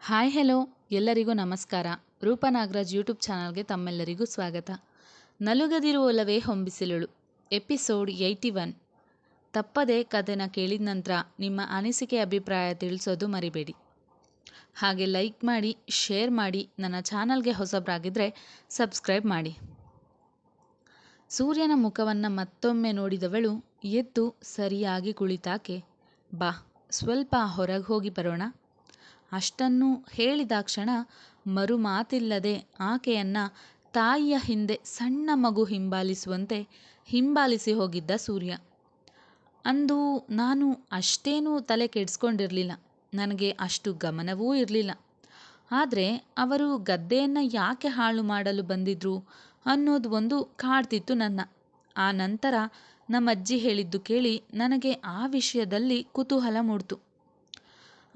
Hi hello, ಎಲ್ಲರಿಗೂ ನಮಸ್ಕಾರ. ರೂಪನಾಗರಾಜ್ YouTube ಚಾನಲ್ಗೆ ತಮ್ಮೆಲ್ಲರಿಗೂ ಸ್ವಾಗತ. ನಲುಗದಿರುವಲವೇ ಹೊಂಬಿಸಿಲಳು. Episode eighty one. ತಪ್ಪದೆ ಕಥೆನ ಕೇಳಿದ ನಂತರ ನಿಮ್ಮ ಅನಿಸಿಕೆ ಅಭಿಪ್ರಾಯ ತಿಳಿಸೋದು ಮರಿಬೇಡಿ. ಹಾಗೆ ಲೈಕ್ ಮಾಡಿ, ಶೇರ್ ಮಾಡಿ, ನನ್ನ ಚಾನಲ್ಗೆ ಹೊಸಬರಾಗಿದ್ದರೆ ಸಬ್ಸ್ಕ್ರೈಬ್ ಮಾಡಿ. ಸೂರ್ಯನ ಮುಖವನ್ನು ಮತ್ತೊಮ್ಮೆ ನೋಡಿದವಳು ಎದ್ದು ಸರಿಯಾಗಿ ಕುಳಿತಾಕೆ, ಬಾ, ಸ್ವಲ್ಪ ಹೊರಗೆ ಹೋಗಿ ಬರೋಣ. ಅಷ್ಟನ್ನು ಹೇಳಿದಾಕ್ಷಣ ಮರುಮಾತಿಲ್ಲದೆ ಆಕೆಯನ್ನ ತಾಯಿಯ ಹಿಂದೆ ಸಣ್ಣ ಮಗು ಹಿಂಬಾಲಿಸುವಂತೆ ಹಿಂಬಾಲಿಸಿ ಹೋಗಿದ್ದ ಸೂರ್ಯ. ಅಂದು ನಾನು ಅಷ್ಟೇನೂ ತಲೆ ಕೆಡಿಸ್ಕೊಂಡಿರಲಿಲ್ಲ. ನನಗೆ ಅಷ್ಟು ಗಮನವೂ ಇರಲಿಲ್ಲ. ಆದರೆ ಅವರು ಗದ್ದೆಯನ್ನು ಯಾಕೆ ಹಾಳು ಮಾಡಲು ಬಂದಿದ್ರು ಅನ್ನೋದು ಒಂದು ಕಾಡ್ತಿತ್ತು ನನ್ನ. ಆ ನಂತರ ನಮ್ಮಜ್ಜಿ ಹೇಳಿದ್ದು ಕೇಳಿ ನನಗೆ ಆ ವಿಷಯದಲ್ಲಿ ಕುತೂಹಲ ಮೂಡ್ತು.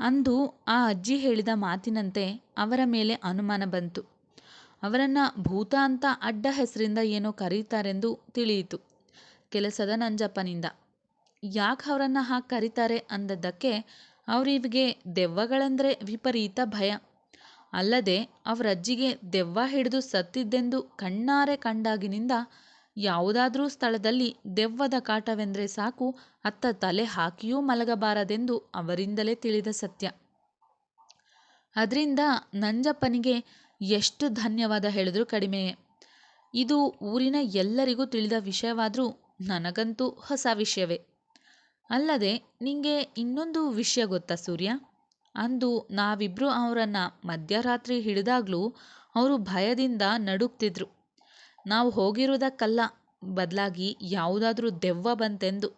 ಅಂದು ಆ ಅಜ್ಜಿ ಹೇಳಿದ ಮಾತಿನಂತೆ ಅವರ ಮೇಲೆ ಅನುಮಾನ ಬಂತು. ಅವರನ್ನು ಭೂತ ಅಂತ ಅಡ್ಡ ಹೆಸರಿಂದ ಏನೋ ಕರೀತಾರೆಂದು ತಿಳಿಯಿತು. ಕೆಲಸದ ನಂಜಪ್ಪನಿಂದ. ಯಾಕೆ ಅವರನ್ನು ಹಾಗೆ ಕರೀತಾರೆ ಅಂದದ್ದಕ್ಕೆ ಅವರಿವಿಗೆ ದೆವ್ವಗಳೆಂದರೆ ವಿಪರೀತ ಭಯ. ಅಲ್ಲದೆ ಅವರ ಅಜ್ಜಿಗೆ ದೆವ್ವ ಹಿಡಿದು ಸತ್ತಿದ್ದೆಂದು ಕಣ್ಣಾರೆ ಕಂಡಾಗಿನಿಂದ ಯಾವುದಾದ್ರೂ ಸ್ಥಳದಲ್ಲಿ ದೆವ್ವದ ಕಾಟವೆಂದರೆ ಸಾಕು, ಅತ್ತ ತಲೆ ಹಾಕಿಯೂ ಮಲಗಬಾರದೆಂದು ಅವರಿಂದಲೇ ತಿಳಿದ ಸತ್ಯ. ಅದರಿಂದ ನಂಜಪ್ಪನಿಗೆ ಎಷ್ಟು ಧನ್ಯವಾದ ಹೇಳಿದ್ರೂ ಕಡಿಮೆಯೇ ಇದು ಊರಿನ ಎಲ್ಲರಿಗೂ ತಿಳಿದ ವಿಷಯವಾದರೂ ನನಗಂತೂ ಹೊಸ ವಿಷಯವೇ. ಅಲ್ಲದೆ ನಿಂಗೆ ಇನ್ನೊಂದು ವಿಷಯ ಗೊತ್ತಾ ಸೂರ್ಯ? ಅಂದು ನಾವಿಬ್ಬರು ಅವರನ್ನು ಮಧ್ಯರಾತ್ರಿ ಹಿಡಿದಾಗ್ಲೂ ಅವರು ಭಯದಿಂದ ನಡುಗ್ತಿದ್ರು. ನಾವು ಹೋಗಿರುವುದಕ್ಕಲ್ಲ, ಬದಲಾಗಿ ಯಾವುದಾದರೂ ದೆವ್ವ ಬಂತೆಂದು.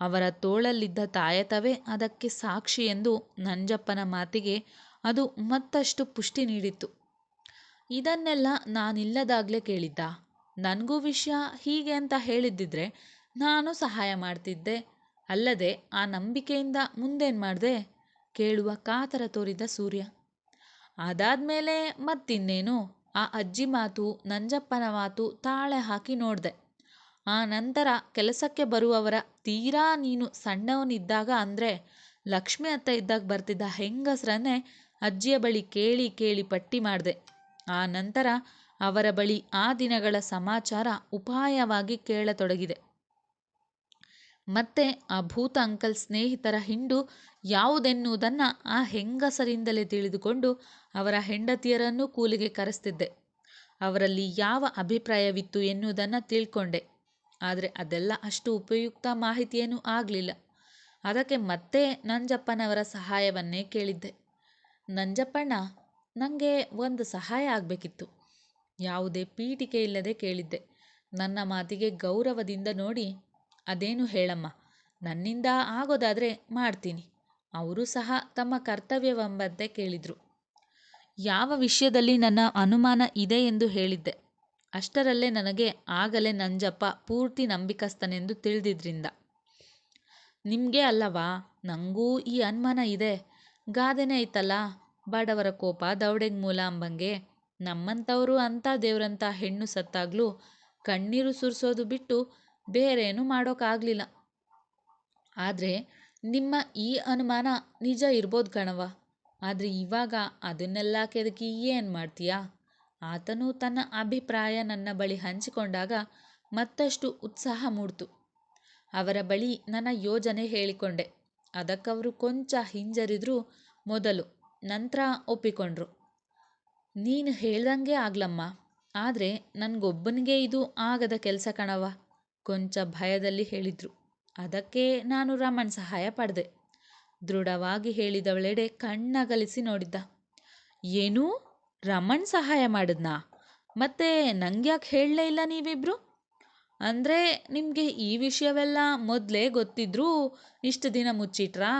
ಅವರ ತೋಳಲ್ಲಿದ್ದ ತಾಯತವೇ ಅದಕ್ಕೆ ಸಾಕ್ಷಿ ಎಂದು ನಂಜಪ್ಪನ ಮಾತಿಗೆ ಅದು ಮತ್ತಷ್ಟು ಪುಷ್ಟಿ ನೀಡಿತ್ತು. ಇದನ್ನೆಲ್ಲ ನಾನಿಲ್ಲದಾಗಲೇ ಕೇಳಿದ್ದ. ನನಗೂ ವಿಷಯ ಹೀಗೆ ಅಂತ ಹೇಳಿದ್ದಿದ್ರೆ ನಾನು ಸಹಾಯ ಮಾಡ್ತಿದ್ದೆ. ಅಲ್ಲದೆ ಆ ನಂಬಿಕೆಯಿಂದ ಮುಂದೇನು ಮಾಡಿದೆ? ಕೇಳುವ ಕಾತರ ತೋರಿದ ಸೂರ್ಯ. ಅದಾದಮೇಲೆ ಮತ್ತಿನ್ನೇನು? ಆ ಅಜ್ಜಿ ಮಾತು, ನಂಜಪ್ಪನ ಮಾತು ತಾಳೆ ಹಾಕಿ ನೋಡಿದೆ. ಆ ನಂತರ ಕೆಲಸಕ್ಕೆ ಬರುವವರ, ತೀರಾ ನೀನು ಸಣ್ಣವನಿದ್ದಾಗ ಅಂದರೆ ಲಕ್ಷ್ಮಿ ಅತ್ತ ಇದ್ದಾಗ ಬರ್ತಿದ್ದ ಹೆಂಗಸರನ್ನೇ ಅಜ್ಜಿಯ ಬಳಿ ಕೇಳಿ ಕೇಳಿ ಪಟ್ಟಿ ಮಾಡಿದೆ. ಆ ನಂತರ ಅವರ ಬಳಿ ಆ ದಿನಗಳ ಸಮಾಚಾರ ಉಪಾಯವಾಗಿ ಕೇಳತೊಡಗಿದೆ. ಮತ್ತೆ ಆ ಭೂತ ಅಂಕಲ್ ಸ್ನೇಹಿತರ ಹಿಂಡು ಯಾವುದೆನ್ನುವುದನ್ನು ಆ ಹೆಂಗಸರಿಂದಲೇ ತಿಳಿದುಕೊಂಡು ಅವರ ಹೆಂಡತಿಯರನ್ನು ಕೂಲಿಗೆ ಕರೆಸ್ತಿದ್ದೆ. ಅವರಲ್ಲಿ ಯಾವ ಅಭಿಪ್ರಾಯವಿತ್ತು ಎನ್ನುವುದನ್ನು ತಿಳ್ಕೊಂಡೆ. ಆದರೆ ಅದೆಲ್ಲ ಅಷ್ಟು ಉಪಯುಕ್ತ ಮಾಹಿತಿಯೇನೂ ಆಗಲಿಲ್ಲ. ಅದಕ್ಕೆ ಮತ್ತೆ ನಂಜಪ್ಪನವರ ಸಹಾಯವನ್ನೇ ಕೇಳಿದ್ದೆ. ನಂಜಪ್ಪಣ್ಣ ನನಗೆ ಒಂದು ಸಹಾಯ ಆಗಬೇಕಿತ್ತು. ಯಾವುದೇ ಪೀಠಿಕೆ ಇಲ್ಲದೆ ಕೇಳಿದ್ದೆ. ನನ್ನ ಮಾತಿಗೆ ಗೌರವದಿಂದ ನೋಡಿ ಅದೇನು ಹೇಳಮ್ಮ. ನನ್ನಿಂದ ಆಗೋದಾದರೆ ಮಾಡ್ತೀನಿ. ಅವರು ಸಹ ತಮ್ಮ ಕರ್ತವ್ಯವೆಂಬಂತೆ ಕೇಳಿದರು. ಯಾವ ವಿಷಯದಲ್ಲಿ ನನ್ನ ಅನುಮಾನ ಇದೆ ಎಂದು ಹೇಳಿದ್ದೆ. ಅಷ್ಟರಲ್ಲೇ ನನಗೆ ಆಗಲೇ ನಂಜಪ್ಪ ಪೂರ್ತಿ ನಂಬಿಕಸ್ತನೆಂದು ತಿಳಿದಿದ್ರಿಂದ. ನಿಮಗೆ ಅಲ್ಲವಾ ನನಗೂ ಈ ಅನುಮಾನ ಇದೆ. ಗಾದೆನೇ ಐತಲ್ಲ, ಬಡವರ ಕೋಪ ದೌಡೆಗ್ ಮೂಲ ಅಂಬಂಗೆ, ನಮ್ಮಂಥವರು ಅಂಥ ದೇವರಂಥ ಹೆಣ್ಣು ಸತ್ತಾಗಲೂ ಕಣ್ಣೀರು ಸುರಿಸೋದು ಬಿಟ್ಟು ಬೇರೇನೂ ಮಾಡೋಕ್ಕಾಗಲಿಲ್ಲ ಆದರೆ ನಿಮ್ಮ ಈ ಅನುಮಾನ ನಿಜ ಇರ್ಬೋದು ಕಣವ ಆದರೆ ಇವಾಗ ಅದನ್ನೆಲ್ಲ ಕೆದಕಿ ಏನು ಮಾಡ್ತೀಯಾ? ಆತನು ತನ್ನ ಅಭಿಪ್ರಾಯ ನನ್ನ ಬಳಿ ಹಂಚಿಕೊಂಡಾಗ ಮತ್ತಷ್ಟು ಉತ್ಸಾಹ ಮೂಡ್ತು. ಅವರ ಬಳಿ ನನ್ನ ಯೋಜನೆ ಹೇಳಿಕೊಂಡೆ. ಅದಕ್ಕವರು ಕೊಂಚ ಹಿಂಜರಿದ್ರು ಮೊದಲು ನಂತರ ಒಪ್ಪಿಕೊಂಡ್ರು. ನೀನು ಹೇಳ್ದಂಗೆ ಆಗ್ಲಮ್ಮ. ಆದರೆ ನನಗೊಬ್ಬನಿಗೆ ಇದು ಆಗದ ಕೆಲಸ ಕಣವ ಕೊಂಚ ಭಯದಲ್ಲಿ ಹೇಳಿದ್ರು. ಅದಕ್ಕೆ ನಾನು ರಮಣ್ ಸಹಾಯ ಪಡೆದೆ. ದೃಢವಾಗಿ ಹೇಳಿದವಳೆಡೆ ಕಣ್ಣಗಲಿಸಿ ನೋಡಿದ್ದ. ಏನೂ? ರಮಣ್ ಸಹಾಯ ಮಾಡಿದ್ನಾ? ಮತ್ತೆ ನಂಗ್ಯಾಕೆ ಹೇಳಲೇ ಇಲ್ಲ ನೀವಿಬ್ರು? ಅಂದರೆ ನಿಮಗೆ ಈ ವಿಷಯವೆಲ್ಲ ಮೊದಲೇ ಗೊತ್ತಿದ್ರೂ ಇಷ್ಟು ದಿನ ಮುಚ್ಚಿಟ್ರಾ?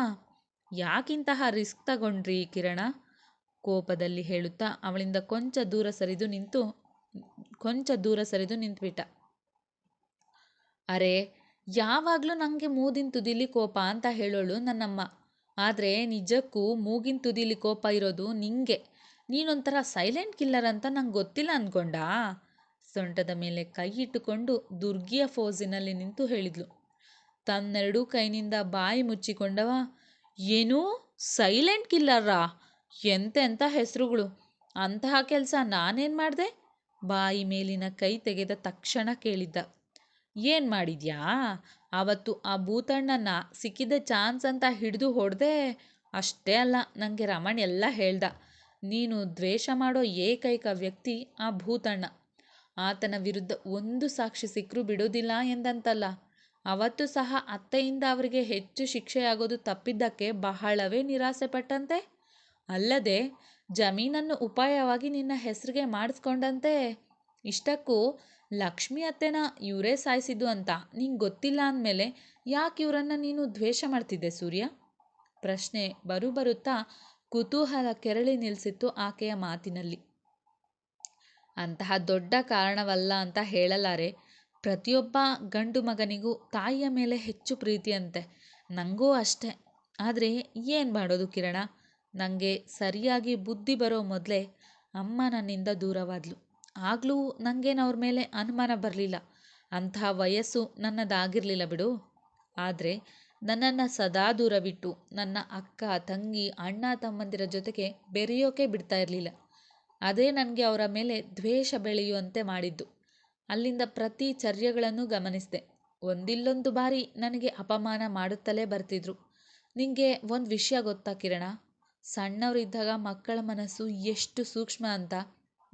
ಯಾಕಿಂತಹ ರಿಸ್ಕ್ ತಗೊಂಡ್ರಿ ಕಿರಣ? ಕೋಪದಲ್ಲಿ ಹೇಳುತ್ತಾ ಅವಳಿಂದ ಕೊಂಚ ದೂರ ಸರಿದು ನಿಂತು, ಕೊಂಚ ದೂರ ಸರಿದು ನಿಂತುಬಿಟ್ಟ. ಅರೆ, ಯಾವಾಗಲೂ ನನಗೆ ಮೂಗಿನ ತುದಿಲಿ ಕೋಪ ಅಂತ ಹೇಳೋಳು ನನ್ನಮ್ಮ. ಆದರೆ ನಿಜಕ್ಕೂ ಮೂಗಿನ ತುದಿಲಿ ಕೋಪ ಇರೋದು ನಿಂಗೆ. ನೀನೊಂಥರ ಸೈಲೆಂಟ್ ಕಿಲ್ಲರ್ ಅಂತ ನಂಗೆ ಗೊತ್ತಿಲ್ಲ ಅಂದ್ಕೊಂಡಾ ಸೊಂಟದ ಮೇಲೆ ಕೈ ಇಟ್ಟುಕೊಂಡು ದುರ್ಗಿಯ ಫೋಸಿನಲ್ಲಿ ನಿಂತು ಹೇಳಿದ್ಲು. ತನ್ನೆರಡೂ ಕೈನಿಂದ ಬಾಯಿ ಮುಚ್ಚಿಕೊಂಡವ, ಏನೂ? ಸೈಲೆಂಟ್ ಕಿಲ್ಲರ್ರಾ ಎಂತೆಂಥ ಹೆಸರುಗಳು. ಅಂತಹ ಕೆಲಸ ನಾನೇನು ಮಾಡಿದೆ? ಬಾಯಿ ಮೇಲಿನ ಕೈ ತೆಗೆದ ತಕ್ಷಣ ಕೇಳಿದ್ದ. ಏನು ಮಾಡಿದ್ಯಾ? ಆವತ್ತು ಆ ಭೂತಣ್ಣನ ಸಿಕ್ಕಿದ ಚಾನ್ಸ್ ಅಂತ ಹಿಡಿದು ಹೊಡೆದೆ ಅಷ್ಟೇ ಅಲ್ಲ ನನಗೆ ರಮಣ್ ಎಲ್ಲ ಹೇಳ್ದ. ನೀನು ದ್ವೇಷ ಮಾಡೋ ಏಕೈಕ ವ್ಯಕ್ತಿ ಆ ಭೂತಣ್ಣ. ಆತನ ವಿರುದ್ಧ ಒಂದು ಸಾಕ್ಷಿ ಸಿಕ್ಕರೂ ಬಿಡೋದಿಲ್ಲ ಎಂದಂತಲ್ಲ. ಅವತ್ತು ಸಹ ಅತ್ತೆಯಿಂದ ಅವರಿಗೆ ಹೆಚ್ಚು ಶಿಕ್ಷೆಯಾಗೋದು ತಪ್ಪಿದ್ದಕ್ಕೆ ಬಹಳವೇ ನಿರಾಸೆ ಪಟ್ಟಂತೆ. ಅಲ್ಲದೆ, ಜಮೀನನ್ನು ಉಪಾಯವಾಗಿ ನಿನ್ನ ಹೆಸರಿಗೆ ಮಾಡಿಸ್ಕೊಂಡಂತೆ. ಇಷ್ಟಕ್ಕೂ ಲಕ್ಷ್ಮಿ ಅತ್ತೆನ ಇವರೇ ಸಾಯಿಸಿದ್ದು ಅಂತ ನಿಂಗೆ ಗೊತ್ತಿಲ್ಲ ಅಂದಮೇಲೆ ಯಾಕೆ ಇವರನ್ನು ನೀನು ದ್ವೇಷ ಮಾಡ್ತಿದ್ದೆ ಸೂರ್ಯ? ಪ್ರಶ್ನೆ ಬರು ಬರುತ್ತಾ ಕುತೂಹಲ ಕೆರಳಿ ನಿಲ್ಲಿಸಿತ್ತು ಆಕೆಯ ಮಾತಿನಲ್ಲಿ. ಅಂತಹ ದೊಡ್ಡ ಕಾರಣವಲ್ಲ ಅಂತ ಹೇಳಲಾರೆ. ಪ್ರತಿಯೊಬ್ಬ ಗಂಡು ಮಗನಿಗೂ ತಾಯಿಯ ಮೇಲೆ ಹೆಚ್ಚು ಪ್ರೀತಿಯಂತೆ. ನನಗೂ ಅಷ್ಟೆ. ಆದರೆ ಏನು ಮಾಡೋದು ಕಿರಣ? ನನಗೆ ಸರಿಯಾಗಿ ಬುದ್ಧಿ ಬರೋ ಮೊದಲೇ ಅಮ್ಮ ನನ್ನಿಂದ ದೂರವಾದ್ಲು. ಆಗಲೂ ನನಗೇನು ಅವ್ರ ಮೇಲೆ ಅನುಮಾನ ಬರಲಿಲ್ಲ. ಅಂತಹ ವಯಸ್ಸು ನನ್ನದಾಗಿರಲಿಲ್ಲ ಬಿಡು. ಆದರೆ ನನ್ನನ್ನು ಸದಾ ದೂರವಿಟ್ಟು ನನ್ನ ಅಕ್ಕ, ತಂಗಿ, ಅಣ್ಣ, ತಮ್ಮಂದಿರ ಜೊತೆಗೆ ಬೆರೆಯೋಕೆ ಬಿಡ್ತಾ ಇರಲಿಲ್ಲ. ಅದೇ ನನಗೆ ಅವರ ಮೇಲೆ ದ್ವೇಷ ಬೆಳೆಯುವಂತೆ ಮಾಡಿದ್ದು. ಅಲ್ಲಿಂದ ಪ್ರತಿ ಚರ್ಯಗಳನ್ನು ಗಮನಿಸಿದೆ. ಒಂದಿಲ್ಲೊಂದು ಬಾರಿ ನನಗೆ ಅಪಮಾನ ಮಾಡುತ್ತಲೇ ಬರ್ತಿದ್ರು. ನಿಮಗೆ ಒಂದು ವಿಷಯ ಗೊತ್ತಾ ಕಿರಣ? ಸಣ್ಣವರಿದ್ದಾಗ ಮಕ್ಕಳ ಮನಸ್ಸು ಎಷ್ಟು ಸೂಕ್ಷ್ಮ ಅಂತ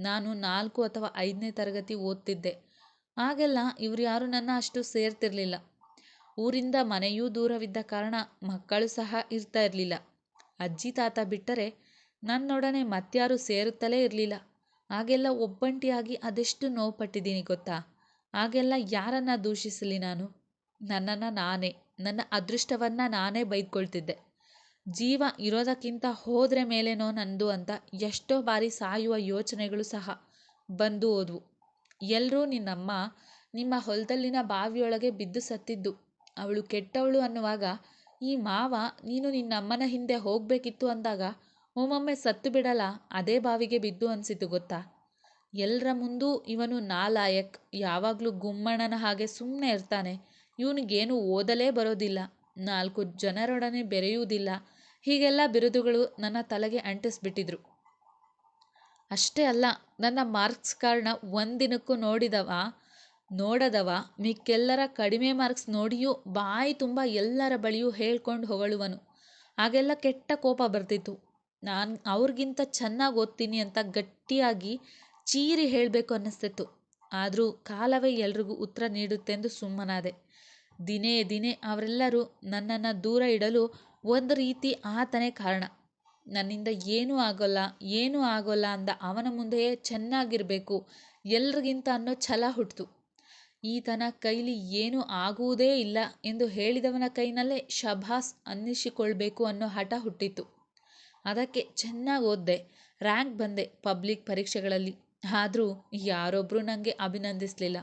ನಾನು ನಾಲ್ಕು ಅಥವಾ ಐದನೇ ತರಗತಿ ಓದ್ತಿದ್ದೆ. ಆಗೆಲ್ಲ ಇವ್ರು ಯಾರು ನನ್ನ ಅಷ್ಟು ಸೇರ್ತಿರಲಿಲ್ಲ. ಊರಿಂದ ಮನೆಯೂ ದೂರವಿದ್ದ ಕಾರಣ ಮಕ್ಕಳು ಸಹ ಇರ್ತಾ ಇರಲಿಲ್ಲ. ಅಜ್ಜಿ, ತಾತ ಬಿಟ್ಟರೆ ನನ್ನೊಡನೆ ಮತ್ಯಾರು ಸೇರುತ್ತಲೇ ಇರಲಿಲ್ಲ. ಆಗೆಲ್ಲ ಒಬ್ಬಂಟಿಯಾಗಿ ಅದೆಷ್ಟು ನೋವು ಪಟ್ಟಿದ್ದೀನಿ ಗೊತ್ತಾ? ಆಗೆಲ್ಲ ಯಾರನ್ನ ದೂಷಿಸಲಿ ನಾನು? ನನ್ನನ್ನು ನಾನೇ, ನನ್ನ ಅದೃಷ್ಟವನ್ನು ನಾನೇ ಬೈದ್ಕೊಳ್ತಿದ್ದೆ. ಜೀವ ಇರೋದಕ್ಕಿಂತ ಹೋದರೆ ಮೇಲೇನೋ ನಂದು ಅಂತ ಎಷ್ಟೋ ಬಾರಿ ಸಾಯುವ ಯೋಚನೆಗಳು ಸಹ ಬಂದು ಹೋದ್ವು. ಎಲ್ಲರೂ ನಿನ್ನಮ್ಮ ನಿಮ್ಮ ಹೊಲದಲ್ಲಿನ ಬಾವಿಯೊಳಗೆ ಬಿದ್ದು ಸತ್ತಿದ್ದು. ಅವಳು ಕೆಟ್ಟವಳು ಅನ್ನುವಾಗ, ಈ ಮಾವ ನೀನು ನಿನ್ನಮ್ಮನ ಹಿಂದೆ ಹೋಗಬೇಕಿತ್ತು ಅಂದಾಗ ಒಮ್ಮೊಮ್ಮೆ ಸತ್ತು ಬಿಡಲ್ಲ, ಅದೇ ಬಾವಿಗೆ ಬಿದ್ದು ಅನಿಸಿತು ಗೊತ್ತಾ? ಎಲ್ಲರ ಮುಂದೂ ಇವನು ನಾಲಾಯಕ್, ಯಾವಾಗಲೂ ಗುಮ್ಮಣ್ಣನ ಹಾಗೆ ಸುಮ್ಮನೆ ಇರ್ತಾನೆ. ಇವನಿಗೇನು ಓದಲೇ ಬರೋದಿಲ್ಲ. ನಾಲ್ಕು ಜನರೊಡನೆ ಬೆರೆಯುವುದಿಲ್ಲ. ಹೀಗೆಲ್ಲ ಬಿರುದುಗಳು ನನ್ನ ತಲೆಗೆ ಅಂಟಿಸ್ಬಿಟ್ಟಿದ್ರು. ಅಷ್ಟೇ ಅಲ್ಲ, ನನ್ನ ಮಾರ್ಕ್ಸ್ ಕಾರ್ಡ್ನ ಒಂದಿನಕ್ಕೂ ನೋಡಿದವ, ನೋಡದವ, ಮಿಕ್ಕೆಲ್ಲರ ಕಡಿಮೆ ಮಾರ್ಕ್ಸ್ ನೋಡಿಯೂ ಬಾಯಿ ತುಂಬ ಎಲ್ಲರ ಬಳಿಯೂ ಹೇಳ್ಕೊಂಡು ಹೊಗಳುವನು. ಹಾಗೆಲ್ಲ ಕೆಟ್ಟ ಕೋಪ ಬರ್ತಿತ್ತು. ನಾನು ಅವ್ರಿಗಿಂತ ಚೆನ್ನಾಗಿ ಓದ್ತೀನಿ ಅಂತ ಗಟ್ಟಿಯಾಗಿ ಚೀರಿ ಹೇಳಬೇಕು ಅನ್ನಿಸ್ತಿತ್ತು. ಆದರೂ ಕಾಲವೇ ಎಲ್ರಿಗೂ ಉತ್ತರ ನೀಡುತ್ತೆಂದು ಸುಮ್ಮನಾದೆ. ದಿನೇ ದಿನೇ ಅವರೆಲ್ಲರೂ ನನ್ನನ್ನು ದೂರ ಇಡಲು ಒಂದು ರೀತಿ ಆತನೇ ಕಾರಣ. ನನ್ನಿಂದ ಏನೂ ಆಗೋಲ್ಲ ಏನೂ ಆಗೋಲ್ಲ ಅಂದ ಅವನ ಮುಂದೆಯೇ ಚೆನ್ನಾಗಿರಬೇಕು, ಎಲ್ರಿಗಿಂತ ಅನ್ನೋ ಛಲ ಹುಟ್ಟಿತು ಈತನ ಕೈಲಿ ಏನೂ ಆಗುವುದೇ ಇಲ್ಲ ಎಂದು ಹೇಳಿದವನ ಕೈನಲ್ಲೇ ಶಭಾಸ್ ಅನ್ನಿಸಿಕೊಳ್ಬೇಕು ಅನ್ನೋ ಹಠ ಹುಟ್ಟಿತು ಅದಕ್ಕೆ ಚೆನ್ನಾಗಿ ಓದಿದೆ, ರ್ಯಾಂಕ್ ಬಂದೆ ಪಬ್ಲಿಕ್ ಪರೀಕ್ಷೆಗಳಲ್ಲಿ. ಆದರೂ ಯಾರೊಬ್ಬರೂ ನನಗೆ ಅಭಿನಂದಿಸಲಿಲ್ಲ.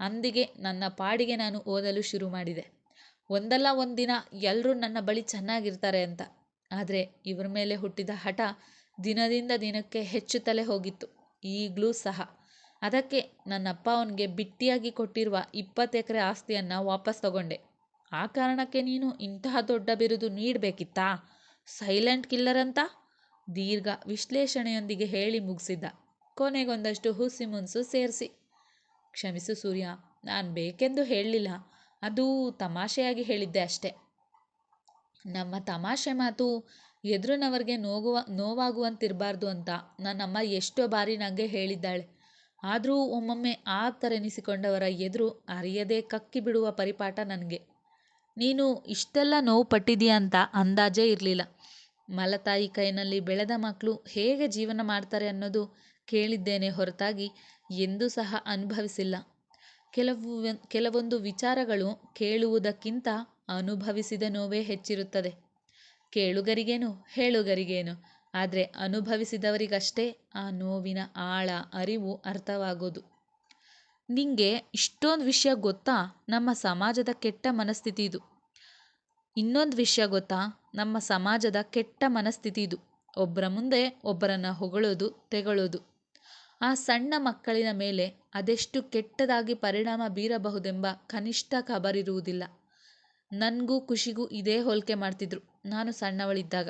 ಅಂದಿಗೆ ನನ್ನ ಪಾಡಿಗೆ ನಾನು ಓದಲು ಶುರು ಮಾಡಿದೆ. ಒಂದಲ್ಲ ಒಂದು ದಿನ ಎಲ್ಲರೂ ನನ್ನ ಬಳಿ ಚೆನ್ನಾಗಿರ್ತಾರೆ ಅಂತ. ಆದರೆ ಇವ್ರ ಮೇಲೆ ಹುಟ್ಟಿದ ಹಠ ದಿನದಿಂದ ದಿನಕ್ಕೆ ಹೆಚ್ಚುತ್ತಲೇ ಹೋಗಿತ್ತು. ಈಗಲೂ ಸಹ. ಅದಕ್ಕೆ ನನ್ನಪ್ಪ ಅವನಿಗೆ ಬಿಟ್ಟಿಯಾಗಿ ಕೊಟ್ಟಿರುವ ಇಪ್ಪತ್ತು ಎಕರೆ ಆಸ್ತಿಯನ್ನು ವಾಪಸ್ ತಗೊಂಡೆ. ಆ ಕಾರಣಕ್ಕೆ ನೀನು ಇಂತಹ ದೊಡ್ಡ ಬಿರುದು ನೀಡಬೇಕಿತ್ತಾ? ಸೈಲೆಂಟ್ ಕಿಲ್ಲರ್ ಅಂತ? ದೀರ್ಘ ವಿಶ್ಲೇಷಣೆಯೊಂದಿಗೆ ಹೇಳಿ ಮುಗಿಸಿದ್ದ. ಕೊನೆಗೊಂದಷ್ಟು ಹುಸಿ ಮುನ್ಸು ಸೇರಿಸಿ. ಕ್ಷಮಿಸು ಸೂರ್ಯ, ನಾನು ಬೇಕೆಂದು ಹೇಳಲಿಲ್ಲ. ಅದು ತಮಾಷೆಯಾಗಿ ಹೇಳಿದ್ದೆ ಅಷ್ಟೆ. ನಮ್ಮ ತಮಾಷೆ ಮಾತು ಎದುರಿನವರಿಗೆ ನೋಗುವ, ನೋವಾಗುವಂತಿರಬಾರ್ದು ಅಂತ ನನ್ನಮ್ಮ ಎಷ್ಟೋ ಬಾರಿ ನನಗೆ ಹೇಳಿದ್ದಾಳೆ. ಆದರೂ ಒಮ್ಮೊಮ್ಮೆ ಆ ಆಪ್ತರೆನಿಸಿಕೊಂಡವರ ಎದುರು ಅರಿಯದೇ ಕಕ್ಕಿ ಬಿಡುವ ಪರಿಪಾಠ ನನಗೆ. ನೀನು ಇಷ್ಟೆಲ್ಲ ನೋವು ಪಟ್ಟಿದೀಯ ಅಂತ ಅಂದಾಜೇ ಇರಲಿಲ್ಲ. ಮಲತಾಯಿ ಕೈನಲ್ಲಿ ಬೆಳೆದ ಮಕ್ಕಳು ಹೇಗೆ ಜೀವನ ಮಾಡ್ತಾರೆ ಅನ್ನೋದು ಕೇಳಿದ್ದೇನೆ ಹೊರತಾಗಿ ಎಂದೂ ಸಹ ಅನುಭವಿಸಿಲ್ಲ. ಕೆಲವು ಕೆಲವೊಂದು ವಿಚಾರಗಳು ಕೇಳುವುದಕ್ಕಿಂತ ಅನುಭವಿಸಿದ ನೋವೇ ಹೆಚ್ಚಿರುತ್ತದೆ. ಕೇಳುಗರಿಗೇನು? ಹೇಳುಗರಿಗೇನು? ಆದರೆ ಅನುಭವಿಸಿದವರಿಗಷ್ಟೇ ಆ ನೋವಿನ ಆಳ, ಅರಿವು ಅರ್ಥವಾಗೋದು. ನಿಂಗೆ ಇಷ್ಟೊಂದು ವಿಷಯ ಗೊತ್ತಾ? ನಮ್ಮ ಸಮಾಜದ ಕೆಟ್ಟ ಮನಸ್ಥಿತಿ ಇದು. ಇನ್ನೊಂದು ವಿಷಯ ಗೊತ್ತಾ? ನಮ್ಮ ಸಮಾಜದ ಕೆಟ್ಟ ಮನಸ್ಥಿತಿ ಇದು. ಒಬ್ಬರ ಮುಂದೆ ಒಬ್ಬರನ್ನು ಹೊಗಳೋದು, ತೆಗಳೋದು. ಆ ಸಣ್ಣ ಮಕ್ಕಳಿನ ಮೇಲೆ ಅದೆಷ್ಟು ಕೆಟ್ಟದಾಗಿ ಪರಿಣಾಮ ಬೀರಬಹುದೆಂಬ ಕನಿಷ್ಠ ಖಬರಿರುವುದಿಲ್ಲ. ನನಗೂ ಖುಷಿಗೂ ಇದೇ ಹೋಲಿಕೆ ಮಾಡ್ತಿದ್ರು ನಾನು ಸಣ್ಣವಳಿದ್ದಾಗ.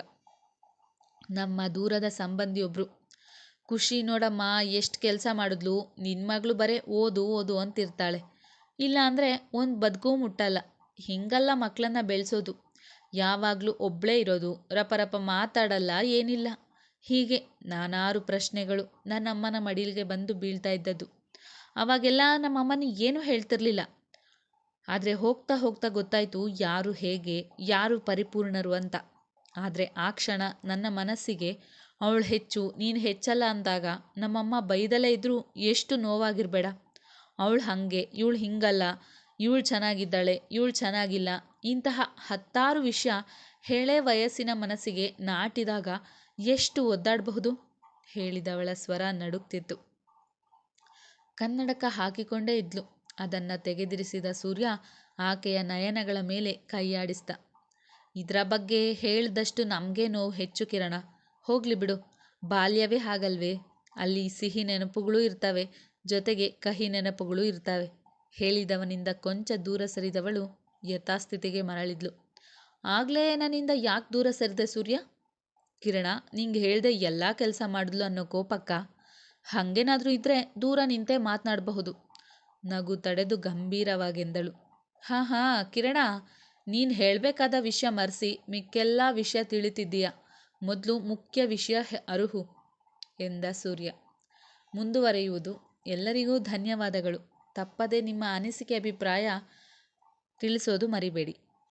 ನಮ್ಮ ದೂರದ ಸಂಬಂಧಿಯೊಬ್ಬರು ಖುಷಿ ನೋಡಮ್ಮ, ಎಷ್ಟು ಕೆಲಸ ಮಾಡಿದ್ಲು? ನಿನ್ನ ಮಗಳು ಬರೇ ಓದು ಓದು ಅಂತಿರ್ತಾಳೆ. ಇಲ್ಲ ಅಂದರೆ ಒಂದು ಬದುಕೂ ಮುಟ್ಟಲ್ಲ. ಹಿಂಗಲ್ಲ ಮಕ್ಕಳನ್ನ ಬೆಳೆಸೋದು. ಯಾವಾಗಲೂ ಒಬ್ಬಳೇ ಇರೋದು. ರಪ ರಪ ಮಾತಾಡಲ್ಲ, ಏನಿಲ್ಲ. ಹೀಗೆ ನಾನಾರು ಪ್ರಶ್ನೆಗಳು ನನ್ನ ಅಮ್ಮನ ಮಡಿಲಿಗೆ ಬಂದು ಬೀಳ್ತಾ ಇದ್ದದ್ದು. ಅವಾಗೆಲ್ಲ ನಮ್ಮಮ್ಮನ ಏನೂ ಹೇಳ್ತಿರ್ಲಿಲ್ಲ. ಆದರೆ ಹೋಗ್ತಾ ಹೋಗ್ತಾ ಗೊತ್ತಾಯಿತು ಯಾರು ಹೇಗೆ, ಯಾರು ಪರಿಪೂರ್ಣರು ಅಂತ. ಆದರೆ ಆ ಕ್ಷಣ ನನ್ನ ಮನಸ್ಸಿಗೆ, ಅವಳು ಹೆಚ್ಚು, ನೀನು ಹೆಚ್ಚಲ್ಲ ಅಂದಾಗ ನಮ್ಮಮ್ಮ ಬೈದಲೇ ಇದ್ದರೂ ಎಷ್ಟು ನೋವಾಗಿರಬೇಡ. ಅವಳು ಹಾಗೆ, ಇವಳು ಹಿಂಗಲ್ಲ, ಇವಳು ಚೆನ್ನಾಗಿದ್ದಾಳೆ, ಇವಳು ಚೆನ್ನಾಗಿಲ್ಲ ಇಂತಹ ಹತ್ತಾರು ವಿಷಯ ಹೇಳೇ ವಯಸ್ಸಿನ ಮನಸ್ಸಿಗೆ ನಾಟಿದಾಗ ಎಷ್ಟು ಒದ್ದಾಡಬಹುದು? ಹೇಳಿದವಳ ಸ್ವರ ನಡುಕ್ತಿತ್ತು ಕನ್ನಡಕ ಹಾಕಿಕೊಂಡೇ ಇದ್ಲು. ಅದನ್ನು ತೆಗೆದಿರಿಸಿದ ಸೂರ್ಯ ಆಕೆಯ ನಯನಗಳ ಮೇಲೆ ಕೈಯಾಡಿಸ್ದ. ಇದರ ಬಗ್ಗೆ ಹೇಳಿದಷ್ಟು ನಮಗೆ ನೋವು ಹೆಚ್ಚು ಕಿರಣ. ಹೋಗ್ಲಿ ಬಿಡು. ಬಾಲ್ಯವೇ ಹಾಗಲ್ವೇ? ಅಲ್ಲಿ ಸಿಹಿ ನೆನಪುಗಳೂ ಇರ್ತವೆ. ಜೊತೆಗೆ ಕಹಿ ನೆನಪುಗಳೂ ಇರ್ತವೆ. ಹೇಳಿದವನಿಂದ ಕೊಂಚ ದೂರ ಸರಿದವಳು ಯಥಾಸ್ಥಿತಿಗೆ ಮರಳಿದ್ಲು. ಆಗ್ಲೇ ನನ್ನಿಂದ ಯಾಕೆ ದೂರ ಸರಿದೆ ಸೂರ್ಯ? ಕಿರಣ, ನಿಂಗೆ ಹೇಳ್ದೆ ಎಲ್ಲ ಕೆಲಸ ಮಾಡಿದ್ಲು ಅನ್ನೋ ಕೋಪಕ್ಕ ಹಾಗೇನಾದರೂ ಇದ್ರೆ ದೂರ ನಿಂತೇ ಮಾತನಾಡಬಹುದು. ನಗು ತಡೆದು ಗಂಭೀರವಾಗೆಂದಳು. ಹಾಂ ಹಾಂ, ಕಿರಣ, ನೀನು ಹೇಳಬೇಕಾದ ವಿಷಯ ಮರೆಸಿ ಮಿಕ್ಕೆಲ್ಲ ವಿಷಯ ತಿಳಿತಿದ್ದೀಯ. ಮೊದಲು ಮುಖ್ಯ ವಿಷಯ ಅರುಹು ಎಂದ ಸೂರ್ಯ. ಮುಂದುವರೆಯುವುದು. ಎಲ್ಲರಿಗೂ ಧನ್ಯವಾದಗಳು. ತಪ್ಪದೆ ನಿಮ್ಮ ಅನಿಸಿಕೆ ಅಭಿಪ್ರಾಯ ತಿಳಿಸೋದು ಮರಿಬೇಡಿ.